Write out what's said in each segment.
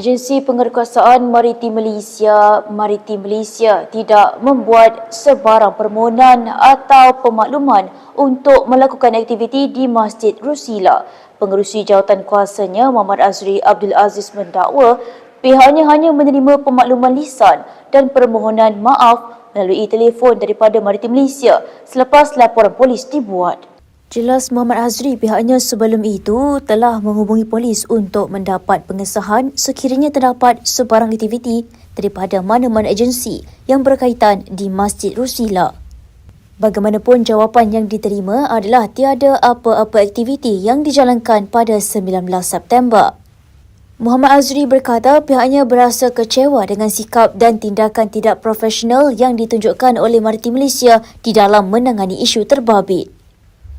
Agensi Penguatkuasaan Maritim Malaysia, Maritim Malaysia tidak membuat sebarang permohonan atau pemakluman untuk melakukan aktiviti di Masjid Rusila. Pengerusi jawatan kuasanya Muhammad Azri Abdul Aziz mendakwa pihaknya hanya menerima pemakluman lisan dan permohonan maaf melalui telefon daripada Maritim Malaysia selepas laporan polis dibuat. Jelas Muhammad Azri pihaknya sebelum itu telah menghubungi polis untuk mendapat pengesahan sekiranya terdapat sebarang aktiviti daripada mana-mana agensi yang berkaitan di Masjid Rusila. Bagaimanapun jawapan yang diterima adalah tiada apa-apa aktiviti yang dijalankan pada 19 September. Muhammad Azri berkata pihaknya berasa kecewa dengan sikap dan tindakan tidak profesional yang ditunjukkan oleh Maritim Malaysia di dalam menangani isu terbabit.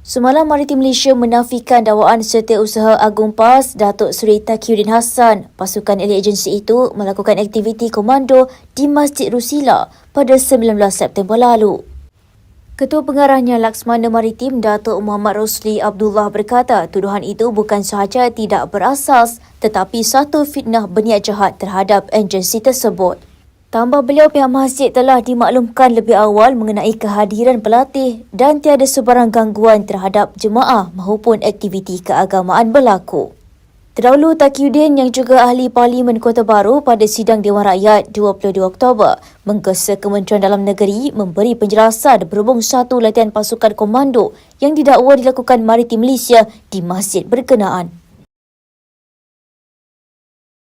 Semalam Maritim Malaysia menafikan dakwaan Setiausaha Agung PAS Datuk Seri Takiuddin Hassan pasukan elit agensi itu melakukan aktiviti komando di Masjid Rusila pada 19 September lalu. Ketua Pengarahnya Laksmana Maritim Datuk Muhammad Rosli Abdullah berkata tuduhan itu bukan sahaja tidak berasas tetapi satu fitnah berniat jahat terhadap agensi tersebut. Tambah beliau pihak masjid telah dimaklumkan lebih awal mengenai kehadiran pelatih dan tiada sebarang gangguan terhadap jemaah maupun aktiviti keagamaan berlaku. Terdahulu Takiuddin yang juga ahli Parlimen Kota Baru pada sidang Dewan Rakyat 22 Oktober menggesa Kementerian Dalam Negeri memberi penjelasan berhubung satu latihan pasukan komando yang didakwa dilakukan Maritim Malaysia di masjid berkenaan.